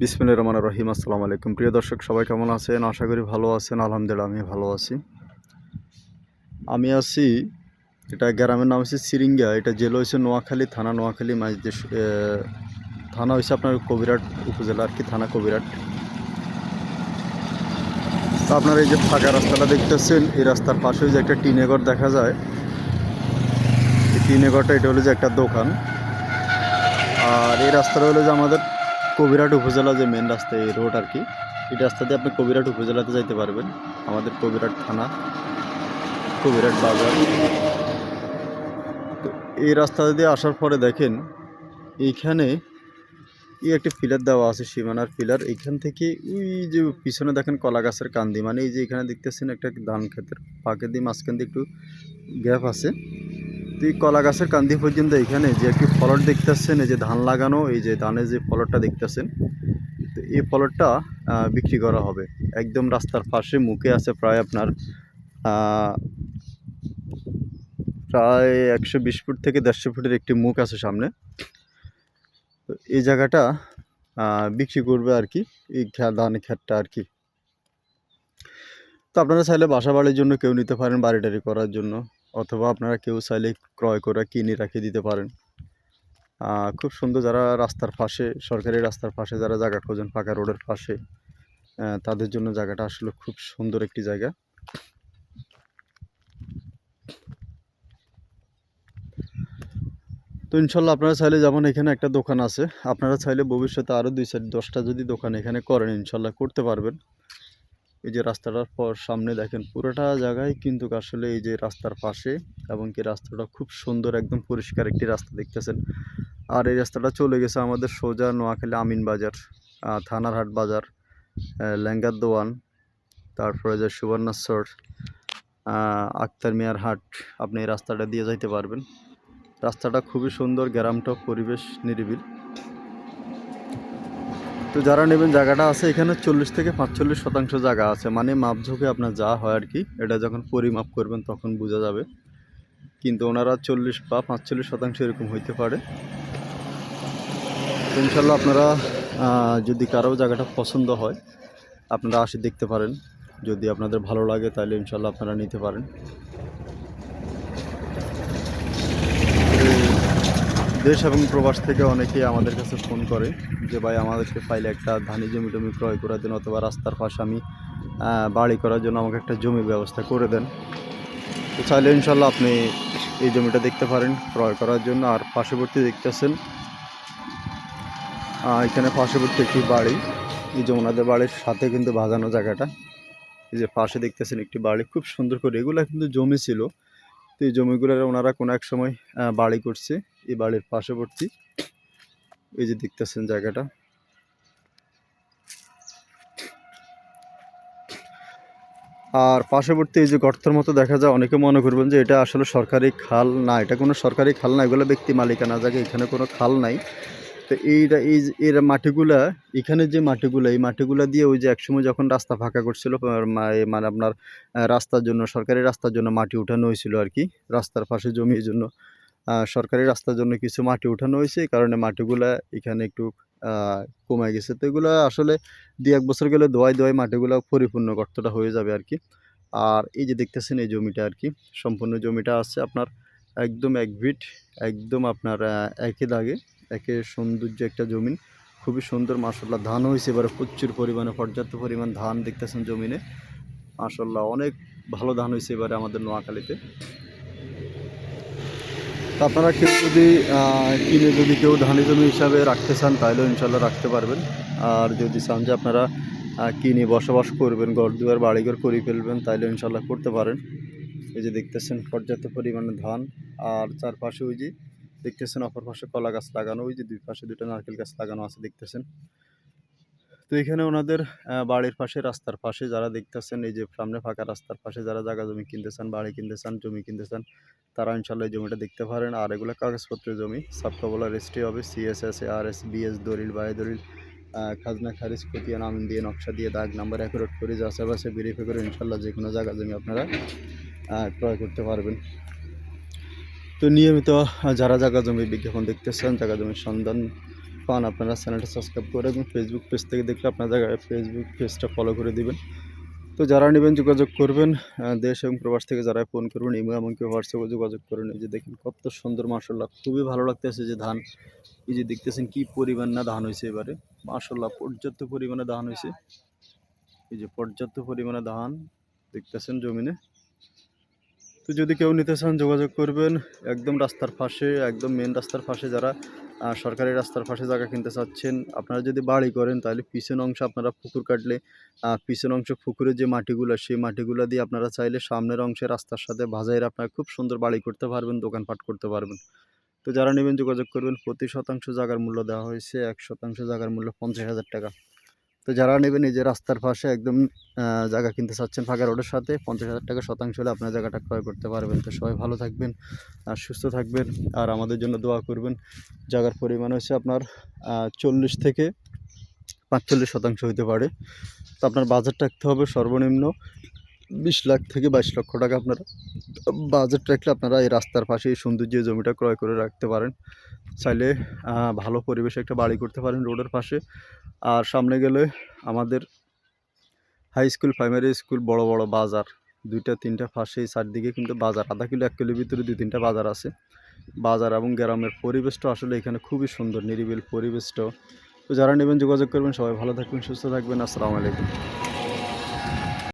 বিসমিল্লা রহমান রহিম। আসসালামু আলাইকুম। প্রিয় দর্শক, সবাই কেমন আছেন? আশা করি ভালো আছেন। আলহামদুলিল্লাহ আমি ভালো আছি। আমি আছি, এটা গ্রামের নাম হচ্ছে সিরিঙ্গা। এটা জেলা হয়েছে নোয়াখালী, থানা নোয়াখালী মাইজদেশ থানা হচ্ছে আপনার কবিরাট উপজেলা আর কি, থানা কবিরাট। তো আপনার এই যে ফাঁকা রাস্তাটা দেখতেছেন, এই রাস্তার পাশে যে একটা টিনেঘর দেখা যায়, এই টিনেঘরটা এটা হলো যে একটা দোকান। আর এই রাস্তাটা হলো যে আমাদের কবিরাট উপজেলা যে মেন রাস্তা, এই রোড আর কি, এই রাস্তা দিয়ে আপনি কবিরাট উপজেলাতে যাইতে পারবেন। আমাদের কবিরাট থানা কবিরাট বাজার। তো এই রাস্তা দিয়ে আসার পরে দেখেন, এইখানে এই একটা পিলার দেওয়া আছে, সীমানার পিলার এইখান থেকে ওই যে পিছনে দেখেন কলা গাছের কান্দি মানে এই যে এখানে দেখতেছেন একটা ধান ক্ষেতের পাকে দিয়ে মাঝখান দিয়ে একটু গ্যাপ আছে। এই কলা গাছের কান্দি পর্যন্ত এখানে যে একটি ফলট দেখতেছেন, এই যে ধান লাগানো, এই যে ধানের যে ফলটটা দেখতেছেন, তো এই ফলটটা বিক্রি করা হবে। একদম রাস্তার পাশে মুখে আছে প্রায় আপনার প্রায় একশো বিশ ফুট থেকে দেড়শো ফুটের একটি মুখ আছে সামনে। তো এই জায়গাটা বিক্রি করবে আর কি, এই ধান ক্ষেতটা আর কি। তো আপনারা চাইলে বাসা বাড়ির জন্য কেউ নিতে পারেন বাড়ি টাড়ি করার জন্য। অথবা আপনারা কেউ চাইলে ক্রয় করে কিনে রাখে দিতে পারেন। খুব সুন্দর যারা রাস্তার পাশে, সরকারি রাস্তার পাশে যারা জায়গা খোঁজেন পাকা রোডের পাশে তাদের জন্য জায়গাটা আসলে খুব সুন্দর একটি জায়গা। তো ইনশাল্লাহ আপনারা চাইলে যেমন এখানে একটা দোকান আছে, আপনারা চাইলে ভবিষ্যতে আরও দুই চার, দশটা যদি দোকান এখানে করেন, ইনশাল্লাহ করতে পারবেন। এই যে রাস্তাটার পর সামনে দেখেন, পুরোটা জায়গায় কিন্তু আসলে এই যে রাস্তার পাশে এবং কি রাস্তাটা খুব সুন্দর একদম পরিষ্কার একটি রাস্তা দেখতেছেন। আর এই রাস্তাটা চলে গেছে আমাদের সোজা নোয়াখালী আমিন বাজার থানারহাট বাজার ল্যাঙ্গার দোয়ান, তারপরে যে সুবর্ণাশ্বর আক্তার মিয়ার হাট, আপনি এই রাস্তাটা দিয়ে যাইতে পারবেন। রাস্তাটা খুবই সুন্দর, গ্রামটা পরিবেশ নিরিবিল। তো যারা নেবেন জায়গাটা আছে, এখানে চল্লিশ থেকে পাঁচচল্লিশ শতাংশ জায়গা আছে। মানে মাপঝোঁকে আপনার যা হয় আর কি, এটা যখন পরিমাপ করবেন তখন বোঝা যাবে। কিন্তু ওনারা চল্লিশ বা পাঁচচল্লিশ শতাংশ এরকম হইতে পারে। তো ইনশাল্লাহ আপনারা যদি কারও জায়গাটা পছন্দ হয়, আপনারা আসে দেখতে পারেন। যদি আপনাদের ভালো লাগে তাহলে ইনশাল্লাহ আপনারা নিতে পারেন। দেশ এবং প্রবাস থেকে অনেকেই আমাদের কাছে ফোন করে যে, ভাই, আমাদেরকে ফাইলে একটা ধানি জমি টমি ক্রয় করার জন্য অথবা রাস্তার পাশে আমি বাড়ি করার জন্য আমাকে একটা জমির ব্যবস্থা করে দেন। তো চাইলে ইনশাল্লাহ আপনি এই জমিটা দেখতে পারেন, ক্রয় করার জন্য। আর পার্শ্ববর্তী দেখতেছেন এখানে পার্শ্ববর্তী একটি বাড়ি। এই যে ওনাদের বাড়ির সাথে কিন্তু বাগানো জায়গাটা। এই যে পাশে দেখতেছেন একটি বাড়ি। খুব সুন্দর করে। এগুলো কিন্তু জমি ছিল। তো এই জমিগুলোর ওনারা কোনো এক সময় বাড়ি করছে, এই বাড়ির পার্শ্ববর্তী। এই যে দেখতেছেন জায়গাটা। আর পার্শ্ববর্তী এই যে গর্তের মতো দেখা যায়, অনেকে মনে করবেন যে এটা আসলে সরকারি খাল না, এটা কোনো সরকারি খাল না, এগুলো ব্যক্তি মালিকানা জায়গা এখানে কোনো খাল নাই। তো এইটা এই এর মাটিগুলা, এখানে যে মাটিগুলা, এই মাটিগুলা দিয়ে ওই যে একসময় যখন রাস্তা ফাঁকা করছিল মানে আপনার রাস্তার জন্য, সরকারি রাস্তার জন্য মাটি উঠানো হয়েছিল আর কি রাস্তার পাশে জমির জন্য। সরকারি রাস্তার জন্য কিছু মাটি উঠানো হয়েছে, এই কারণে মাটিগুলা এখানে একটু কমে গেছে। তো এগুলো আসলে দুই এক বছর গেলে দোয়াই দোয়াই মাটিগুলো পরিপূর্ণ গর্তটা হয়ে যাবে আর কি আর এই যে দেখতেছেন এই জমিটা আর কি সম্পূর্ণ জমিটা আছে আপনার একদম এক ভিট একদম আপনার একই দাগে। একে সৌন্দর্য একটা জমিন। খুবই সুন্দর মাসাল্লাহ ধান হয়েছে এবারে প্রচুর পরিমাণে, পর্যাপ্ত পরিমাণ ধান দেখতেছেন জমিনে। মাসাল্লাহ অনেক ভালো ধান হয়েছে এবারে আমাদের নোয়াখালীতে। আপনারা কেউ যদি কিনে যদি কেউ ধানি জমি হিসাবে রাখতে চান তাহলেও ইনশাল্লাহ রাখতে পারবেন। আর যদি চান যে আপনারা কিনে বসবাস করবেন ঘর দুয়ার বাড়িঘর করে ফেলবেন, তাহলে ইনশাল্লাহ করতে পারেন। এই যে দেখতেছেন, পর্যাপ্ত পরিমাণে ধান। আর চারপাশে ওই যে দেখতেছেন অপর পাশে কলা গাছ লাগানো, ওই যে দুই পাশে দুটো নারকেল গাছ লাগানো আছে, দেখতেছেন। তো এখানে ওনাদের বাড়ির পাশে, রাস্তার পাশে যারা দেখতেছেন, এই যে সামনে ফাঁকা রাস্তার পাশে যারা জায়গা জমি কিনতে চান বাড়ি কিনতে চান জমি কিনতে চান তারা ইনশাল্লাহ এই জমিটা দেখতে পারেন। আর এগুলো কাগজপত্রের জমি সাবকবলা রেজিস্ট্রি হবে সিএসএস আর এস বিএস দলিল, বাই দলিল খাজনা, খারিজ, খতিয়ান, আমিন দিয়ে, নকশা দিয়ে, দাগ, নাম্বার অ্যাকুরেট করে বাসে ভেরিফাই করে ইনশাল্লাহ যে কোনো জায়গা জমি আপনারা ক্রয় করতে পারবেন। তো নিয়মিত যারা জায়গা জমি বিজ্ঞাপন দেখতেছেন জায়গা জমির সন্ধান পান, আপনারা চ্যানেলটা সাবস্ক্রাইব করে এবং ফেসবুক পেজ থেকে দেখলে আপনার জায়গায় ফেসবুক পেজটা ফলো করে দিবেন। তো যারা নেবেন, যোগাযোগ করবেন দেশ এবং প্রবাস থেকে যারা ফোন করবেন, ইমো এমনকি হোয়াটসঅ্যাপে যোগাযোগ করুন। এই যে দেখেন কত সুন্দর মার্শাল্লাহ খুবই ভালো লাগতেছে যে ধান, এই যে দেখতেছেন কি পরিমাণ না ধান হয়েছে এবারে। মার্শাল্লাহ পর্যাপ্ত পরিমাণে ধান হয়েছে। এই যে পর্যাপ্ত পরিমাণে ধান দেখতেছেন জমিনে। তো যদি কেউ নিতে চান, যোগাযোগ করবেন। একদম রাস্তার পাশে, একদম মেন রাস্তার পাশে যারা সরকারি রাস্তার পাশে জায়গা কিনতে চাচ্ছেন, আপনারা যদি বাড়ি করেন, তাহলে পিছন অংশ আপনারা পুকুর কাটলে পিছন অংশ পুকুরের যে মাটিগুলো, সেই মাটিগুলো দিয়ে আপনারা চাইলে সামনের অংশে রাস্তার সাথে ভাজাইয়ের আপনারা খুব সুন্দর বাড়ি করতে পারবেন, দোকানপাট করতে পারবেন। তো যারা নেবেন, যোগাযোগ করবেন। প্রতি শতাংশ জায়গার মূল্য দেওয়া হয়েছে, এক শতাংশ জায়গার মূল্য পঞ্চাশ হাজার টাকা। তো যারা নেবেন এই যে রাস্তার পাশে একদম জায়গা কিনতে চাচ্ছেন ফাঁকা রোডের সাথে, পঞ্চাশ হাজার টাকা শতাংশ হলে আপনার জায়গাটা ক্রয় করতে পারবেন। তো সবাই ভালো থাকবেন আর সুস্থ থাকবেন আর আমাদের জন্য দোয়া করবেন। জায়গার পরিমাণ হচ্ছে আপনার চল্লিশ থেকে পাঁচচল্লিশ শতাংশ হতে পারে। তো আপনার বাজেট রাখতে হবে সর্বনিম্ন বিশ লাখ থেকে বাইশ লক্ষ টাকা আপনারা বাজেট রাখলে আপনারা এই রাস্তার পাশে এই সৌন্দর্য জমিটা ক্রয় করে রাখতে পারেন। চাইলে ভালো পরিবেশে একটা বাড়ি করতে পারেন রোডের পাশে। আর সামনে গেলে আমাদের হাই স্কুল প্রাইমারি স্কুল বড় বড় বাজার। দুইটা, তিনটা পাশে চারদিকে কিন্তু বাজার। আধা কিলো, এক কিলোর ভিতরে দুই, তিনটা বাজার আছে। বাজার এবং গ্রামের পরিবেশটা আসলে এখানে খুবই সুন্দর, নিরিবিল পরিবেশটাও। তো যারা নেবেন যোগাযোগ করবেন, সবাই ভালো থাকবেন, সুস্থ থাকবেন। আসসালামু আলাইকুম।